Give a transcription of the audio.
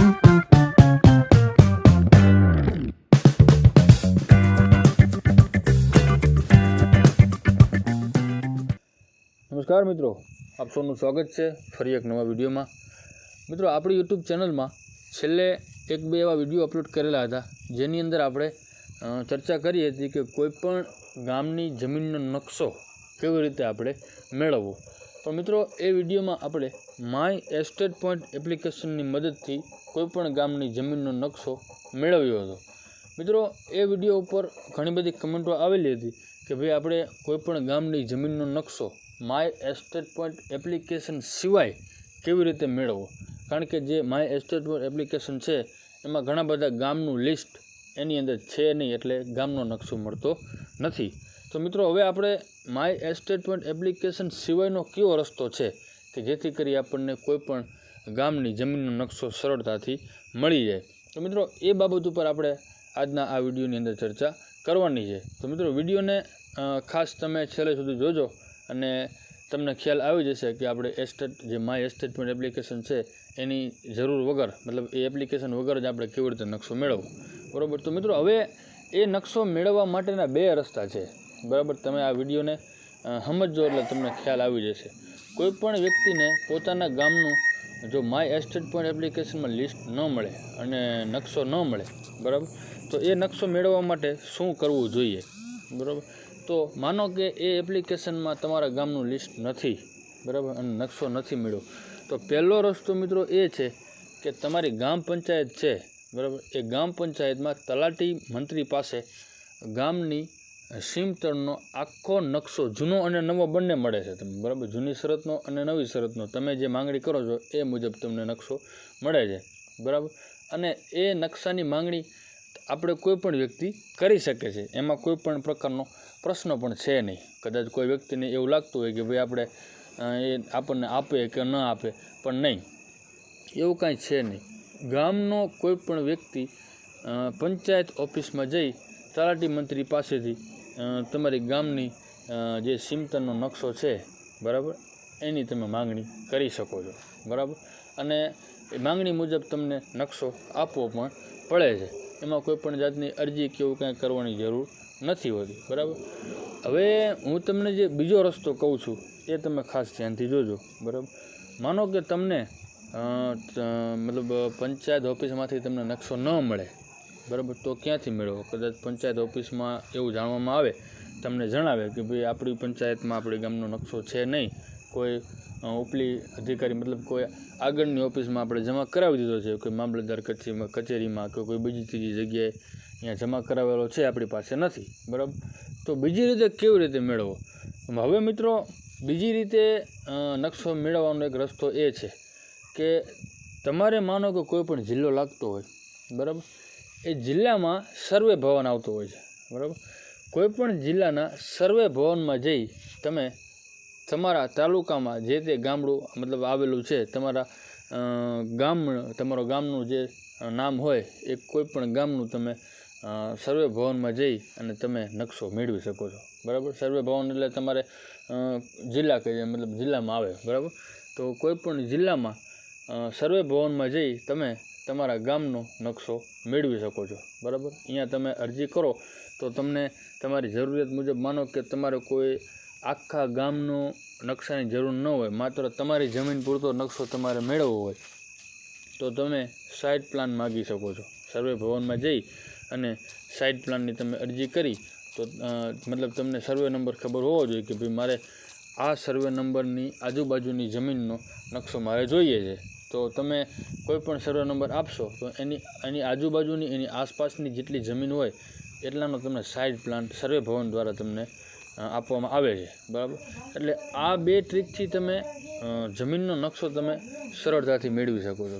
નમસ્કાર મિત્રો, આપ સૌનું સ્વાગત છે ફરી એક નવા વિડીયોમાં. મિત્રો, આપણી યુટ્યુબ ચેનલમાં છેલ્લે એક બે એવા વીડિયો અપલોડ કરેલા હતા, જેની અંદર આપણે ચર્ચા કરી હતી કે કોઈપણ ગામની જમીનનો નકશો કેવી રીતે આપણે મેળવવું? પણ મિત્રો, એ વિડીયોમાં આપણે માય એસ્ટેટ પોઈન્ટ એપ્લિકેશનની મદદથી કોઈપણ ગામની જમીનનો નકશો મેળવ્યો હતો. મિત્રો, એ વીડિયો ઉપર ઘણી બધી કમેન્ટો આવેલી હતી કે ભાઈ, આપણે કોઈપણ ગામની જમીનનો નકશો માય એસ્ટેટ પોઈન્ટ એપ્લિકેશન સિવાય કેવી રીતે મેળવવો? કારણ કે જે માય એસ્ટેટ પોઈન્ટ એપ્લિકેશન છે, એમાં ઘણા બધા ગામનું લિસ્ટ એની અંદર છે નહીં એટલે ગામનો નકશો મળતો નથી. તો મિત્રો, હવે આપણે માય એસ્ટેટમેન્ટ એપ્લિકેશન સિવાયનો કયો રસ્તો છે કે જેથી કરી આપણને કોઈપણ ગામની જમીનનો નકશો સરળતાથી મળી જાય? તો મિત્રો, એ બાબત ઉપર આપણે આજના આ વિડીયોની અંદર ચર્ચા કરવાની છે. તો મિત્રો, વિડીયોને ખાસ તમે છેલ્લે સુધી જોજો અને તમને ખ્યાલ આવી જશે કે આપણે એસ્ટેટ જે માય એસ્ટેટમેન્ટ એપ્લિકેશન છે એની જરૂર વગર, મતલબ એ એપ્લિકેશન વગર જ આપણે કેવી રીતે નકશો મેળવવો. બરાબર? તો મિત્રો, હવે એ નકશો મેળવવા માટેના બે રસ્તા છે. બરાબર? તમે આ વિડીયોને સમજો એટલે તમને ખ્યાલ આવી જશે. કોઈ પણ વ્યક્તિને પોતાના ગામનું જો માય એસ્ટેટ પોઈન્ટ એપ્લિકેશનમાં લિસ્ટ ન મળે અને નકશો ન મળે, બરાબર? તો એ નકશો મેળવવા માટે શું કરવું જોઈએ? બરાબર? તો માનો કે એ એપ્લિકેશનમાં તમારા ગામનું લિસ્ટ નથી. બરાબર? અને નકશો નથી મળ્યો. તો પહેલો રસ્તો મિત્રો એ છે કે તમારી ગામ પંચાયત છે, બરાબર? એ ગામ પંચાયતમાં તલાટી મંત્રી પાસે ગામની સીમતળનો આખો નકશો, જૂનો અને નવો બંને મળે છે તમને, બરાબર? જૂની શરતનો અને નવી શરતનો. તમે જે માંગણી કરો છો એ મુજબ તમને નકશો મળે છે, બરાબર? અને એ નકશાની માંગણી આપણે કોઈ પણ વ્યક્તિ કરી શકે છે. એમાં કોઈ પણ પ્રકારનો પ્રશ્ન પણ છે નહીં. કદાચ કોઈ વ્યક્તિને એવું લાગતું હોય કે ભાઈ આપણે એ આપણને આપે કે ન આપે, પણ નહીં. એવું કાંઈ છે નહીં. ગામનો કોઈ પણ વ્યક્તિ પંચાયત ઓફિસમાં જઈ તલાટી મંત્રી પાસેથી તમારી ગામની જે સિમતનનો નકશો છે, બરાબર, એની તમે માંગણી કરી શકો છો, બરાબર? અને એ માંગણી મુજબ તમને નકશો આપવો પણ પડે છે. એમાં કોઈ પણ જાતની અરજી કે એવું કાંઈ કરવાની જરૂર નથી હોતી, બરાબર? હવે હું તમને જે બીજો રસ્તો કહું છું, એ તમે ખાસ ધ્યાનથી જોજો, બરાબર? માનો કે તમને મતલબ, પંચાયત ઓફિસમાંથી તમને નકશો ન મળે, બરાબર? તો ક્યાંથી મેળવો કદાચ પંચાયત ઓફિસમાં એવું જાણવામાં આવે, તમને જણાવે કે ભાઈ આપણી પંચાયતમાં આપણી ગામનો નકશો છે નહીં. કોઈ ઉપલી અધિકારી, મતલબ કોઈ આગળની ઓફિસમાં આપણે જમા કરાવી દીધો છે, કોઈ મામલતદાર કચેરીમાં કચેરીમાં કે કોઈ બીજી ત્રીજી જગ્યાએ અહીંયા જમા કરાવેલો છે આપણી પાસે નથી, બરાબર? તો બીજી રીતે કેવી રીતે મેળવો હવે મિત્રો, બીજી રીતે નકશો મેળવવાનો એક રસ્તો એ છે કે તમારે માનો કે કોઈ પણ જિલ્લો લાગતો હોય, બરાબર? એ જિલ્લામાં સર્વે ભવન આવતો હોય છે, બરાબર? કોઈપણ જિલ્લાના સર્વે ભવનમાં જઈ તમે તમારા તાલુકામાં જે તે ગામડું, મતલબ આવેલું છે, તમારા ગામ, તમારો ગામનું જે નામ હોય, એ કોઈ પણ ગામનું તમે સર્વે ભવનમાં જઈ અને તમે નકશો મેળવી શકો છો. બરાબર? સર્વે ભવન એટલે તમારે જિલ્લા કહીએ, મતલબ જિલ્લામાં આવે. બરાબર? તો કોઈપણ જિલ્લામાં સર્વે ભવનમાં જઈ તમે તમારા ગામનો નકશો મેળવી શકો છો. બરાબર? અહીંયા તમે અરજી કરો તો તમને તમારી જરૂરિયાત મુજબ માનો કે તમારે કોઈ આખા ગામનો નકશાની જરૂર ન હોય, માત્ર તમારી જમીન પૂરતો નકશો તમારે મેળવવો હોય, તો તમે સાઇટ પ્લાન માગી શકો છો. સર્વે ભવનમાં જઈ અને સાઇટ પ્લાનની તમે અરજી કરી, તો મતલબ તમને સર્વે નંબર ખબર હોવો જોઈએ કે ભાઈ મારે આ સર્વે નંબરની આજુબાજુની જમીનનો નકશો મારે જોઈએ છે. તો તમે કોઈ પણ સર્વે નંબર આપશો, તો એની એની આજુબાજુની, એની આસપાસની જેટલી જમીન હોય, એટલાનો તમને સાઇડ પ્લાન સર્વે ભવન દ્વારા તમને આપવામાં આવે છે. બરાબર? એટલે આ બે ટ્રીકથી તમે જમીનનો નકશો તમે સરળતાથી મેળવી શકો છો.